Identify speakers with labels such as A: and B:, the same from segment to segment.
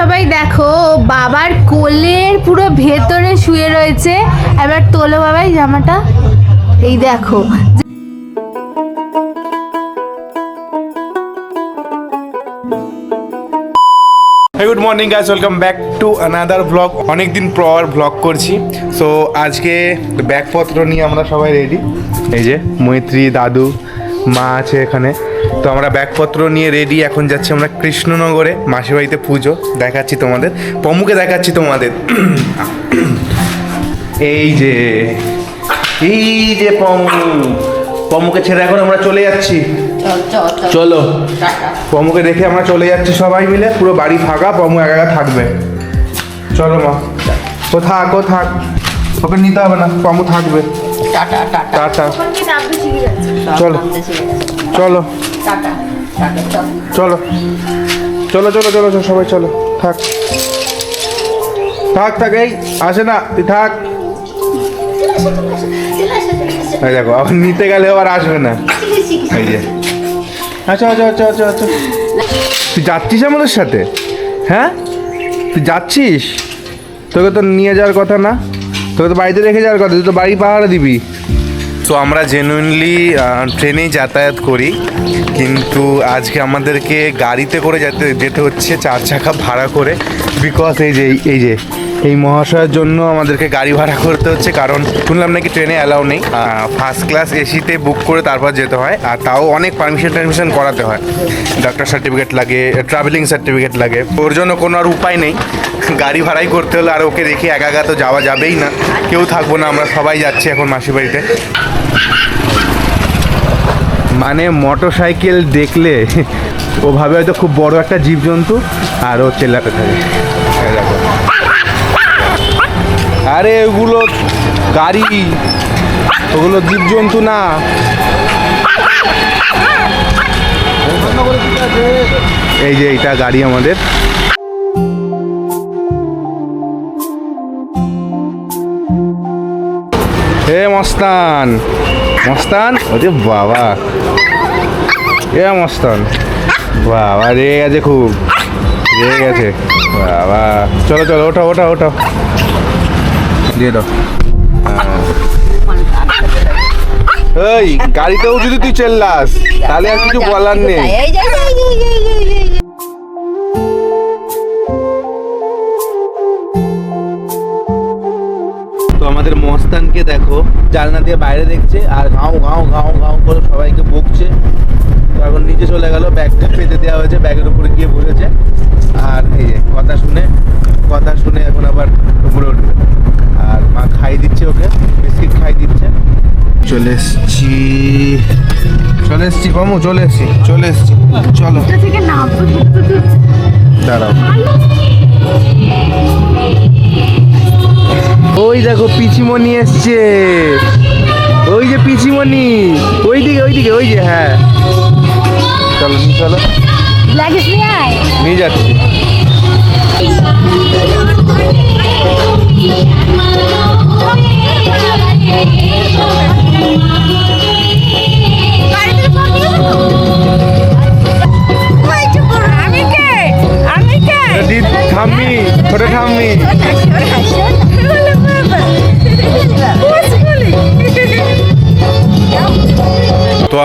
A: সবাই দেখো, বাবার কোলের পুরো ভেতরে শুয়ে রয়েছে। এবার তোলো বাবাই জামাটা। এই দেখো।
B: Good morning guys welcome back to another vlog অনেকদিন পর ব্লগ করছি। সো আজকে ব্যাগপত্র নিয়ে আমরা সবাই রেডি এই যে, মৈত্রী, দাদু, মা আছে এখানে। তো আমরা ব্যাগপত্র নিয়ে রেডি এখন যাচ্ছি আমরা কৃষ্ণনগরে মাসির বাড়িতে পুজো দেখাচ্ছি তোমাদের। পমুকে দেখাচ্ছি তোমাদের। এই যে এই যে পমু পমুকে ছেড়ে এখন আমরা চলে যাচ্ছি। চলো পমুকে দেখে আমরা চলে যাচ্ছি সবাই মিলে পুরো বাড়ি ফাঁকা পমু একা একা থাকবে। চলো মা। ও থাক ও থাক। ওকে নিতে হবে না পমু থাকবে। Tata
C: tata.
B: চলো। চলো।
C: চলো।
B: চলো। চলো চলো চলো সবাই চলো। থাক। থাক থাক, এই, আসে না, তুই থাক। দেখো, আবার নিতে গেলে আবার আসবে না। এই যে। আচ্ছা আচ্ছা আচ্ছা আচ্ছা আচ্ছা। তুই যাচ্ছিস আমাদের সাথে? হ্যাঁ? তুই যাচ্ছিস? তোকে তো নিয়ে যাওয়ার কথা না। তোকে তো বাড়িতে রেখে যাওয়ার কথা, তুই তো বাড়ি পাহাড়ে দিবি। তো আমরা জেনুইনলি ট্রেনেই যাতায়াত করি, কিন্তু আজকে আমাদেরকে গাড়িতে করে যেতে যেতে হচ্ছে চার চাকা ভাড়া করে বিকজ এই যে এই যে এই মহাশয়ের জন্য আমাদেরকে গাড়ি ভাড়া করতে হচ্ছে, কারণ শুনলাম নাকি ট্রেনে অ্যালাউ নেই। ফার্স্ট ক্লাস এসিতে বুক করে তারপর যেতে হয়, আর তাও অনেক পারমিশন টারমিশন করাতে হয়। ডাক্তার সার্টিফিকেট লাগে ট্রাভেলিং সার্টিফিকেট লাগে। ওর জন্য কোনো আর উপায় নেই। গাড়ি ভাড়াই করতে হলে আর ওকে রেখে একা একা তো যাওয়া যাবেই না। কেউ থাকব না, আমরা সবাই যাচ্ছি এখন মাসির বাড়িতে। মানে মোটর সাইকেল দেখলে ওভাবে হয়তো খুব বড় একটা জীবজন্তু আর ও চেল্লাতে থাকে। দেখো। আরে ওগুলো গাড়ি, ওগুলো জীবজন্তু না। এই যে এইটা গাড়ি আমাদের। হে মস্তান মস্তান? ওরে বাবা। এ মস্তান, বাবা রে গেছে খুব। রে গেছে, বাবা। চলো চলো, ওঠো ওঠো ওঠো। দিয়ে দাও। এই গাড়িতেও যদি তুই চেল্লাস তাহলে আর কিছু বলার নেই। তো আমাদের মস্তানকে দেখো জানলা দিয়ে বাইরে দেখছে আর ঘাও ঘাও ঘাও ঘাও করে সবাইকে বকছে তো এখন নিচে চলে গেল ব্যাগটা পেতে দেওয়া হয়েছে ব্যাগের উপরে গিয়ে বসেছে। আর এই যে কথা শুনে কথা শুনে এখন আবার উপরে উঠবে। আর মা খাই দিচ্ছে ওকে বিস্কিট খাই দিচ্ছে। চলে এসছি চলে এসছি কমু চলে এসছি চলে এসছি। চলো। দাঁড়াও। ওই দেখো পিচিমণি এসছে। ওই যে পিচিমণি ওই দিকে ওই দিকে ওই যে হ্যাঁ। চলো নিয়ে চলো। নিয়ে যাচ্ছি।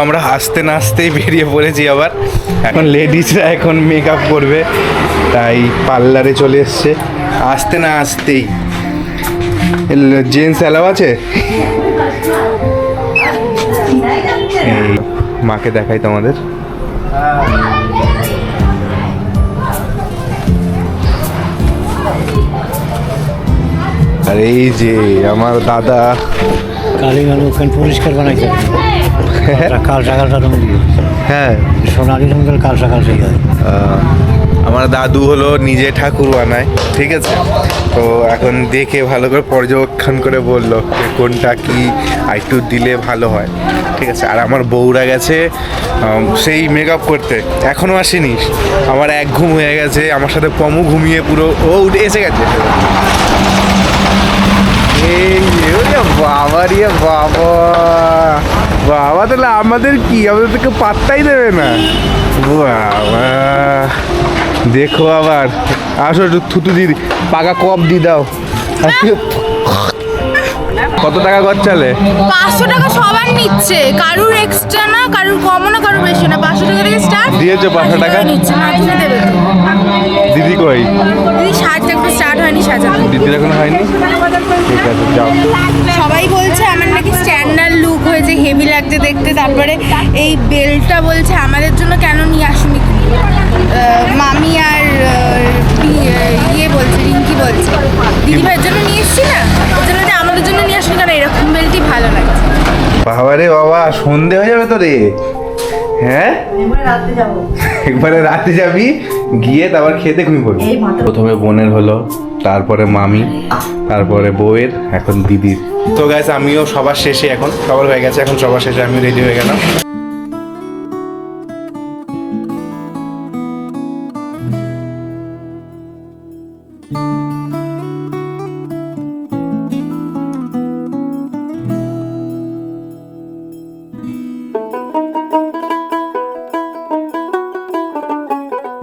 B: আমরা হাসতে নাচতেই বেরিয়ে পড়েছি আবার। এখন লেডিসরা এখন মেকআপ করবে, তাই পার্লারে চলে এসছে। আসতে না আসতেই জেন্টস অ্যালাও আছে? মাকে দেখাই তোমাদের। আর এই যে, আমার দাদা।
D: কালি ওখানে পরিষ্কার বানাইতে হবে। কাল সকালটা রঙ দিয়ে
B: হ্যাঁ।
D: সোনালি রঙ দিলে কাল হয়
B: আমার দাদু হলো নিজে ঠাকুর বানায় ঠিক আছে? তো এখন দেখে ভালো করে পর্যবেক্ষণ করে বলল যে কোনটা কি আর একটু দিলে ভালো হয় ঠিক আছে? আর আমার বউরা গেছে সেই মেকআপ করতে এখনও আসেনি। আমার এক ঘুম হয়ে গেছে আমার সাথে পমু ঘুমিয়ে পুরো ও উঠে এসে গেছে। এই বাবা রে বাবা। বাবা তাহলে আমাদের কি? আমাদের তো কেউ পাত্তাই দেবে না। বাবা দেখো আবার। আসো একটু থুতু দি পাকা কপ দি দাও। কত টাকা খরচালে?
A: পাঁচশো টাকা সবার নিচ্ছে। কারুর এক্সট্রা না কারুর কম না কারুর বেশি না। পাঁচশো টাকা থেকে স্টার্ট
B: দিয়েছ 500 টাকা?
A: নিচ্ছে না তুমি দেবে।
B: দিদি কই?
A: দিদি সাজতে একটু স্টার্ট হয়নি সাজানো
B: দিদির এখন হয়নি? ঠিক আছে যাও।
A: সবাই তারপরে এই বেলটা বলছে, আমাদের জন্য কেন নিয়ে আসুনি মামি আর ইয়ে বলছে, রিঙ্কি বলছে, দিদিভাইয়ের জন্য নিয়ে এসছি না? ওর জন্য আমাদের জন্য নিয়ে আসুন কেন? এরকম বেলটি ভালো লাগছে।
B: বাবা রে বাবা, সন্ধে হয়ে যাবে তো রে। হ্যাঁ? একবারে রাতে যাবি। গিয়ে তারপর খেতে ঘুমিয়ে পড়বি। প্রথমে বোনের হলো তারপরে মামি তারপরে বউয়ের এখন দিদির। তো গাইস আমিও সবার শেষে এখন সবার হয়ে গেছে এখন সবার শেষে আমি রেডি হয়ে গেলাম।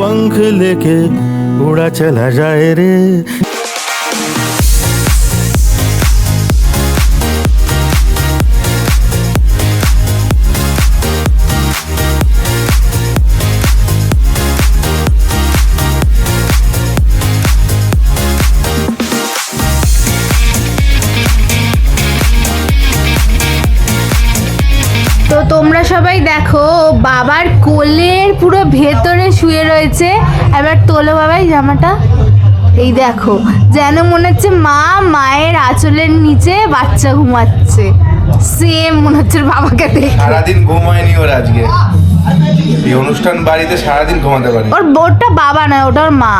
E: पंख लेके उड़ा चला जाए रे
A: সবাই দেখো বাবার কোলের পুরো ভেতরে শুয়ে রয়েছে। এবার তোলো বাবাই জামাটা। এই দেখো যেন মনে হচ্ছে মা মায়ের আঁচলের নিচে বাচ্চা ঘুমাচ্ছে। সেম মনে হচ্ছে বাবাকে দেখে।
B: সারাদিন ঘুমায়নি ওর আজকে। এই অনুষ্ঠান বাড়িতে সারাদিন ঘুমাতে পারে
A: ওর বোরটা বাবা নয় ওটা ওর মা।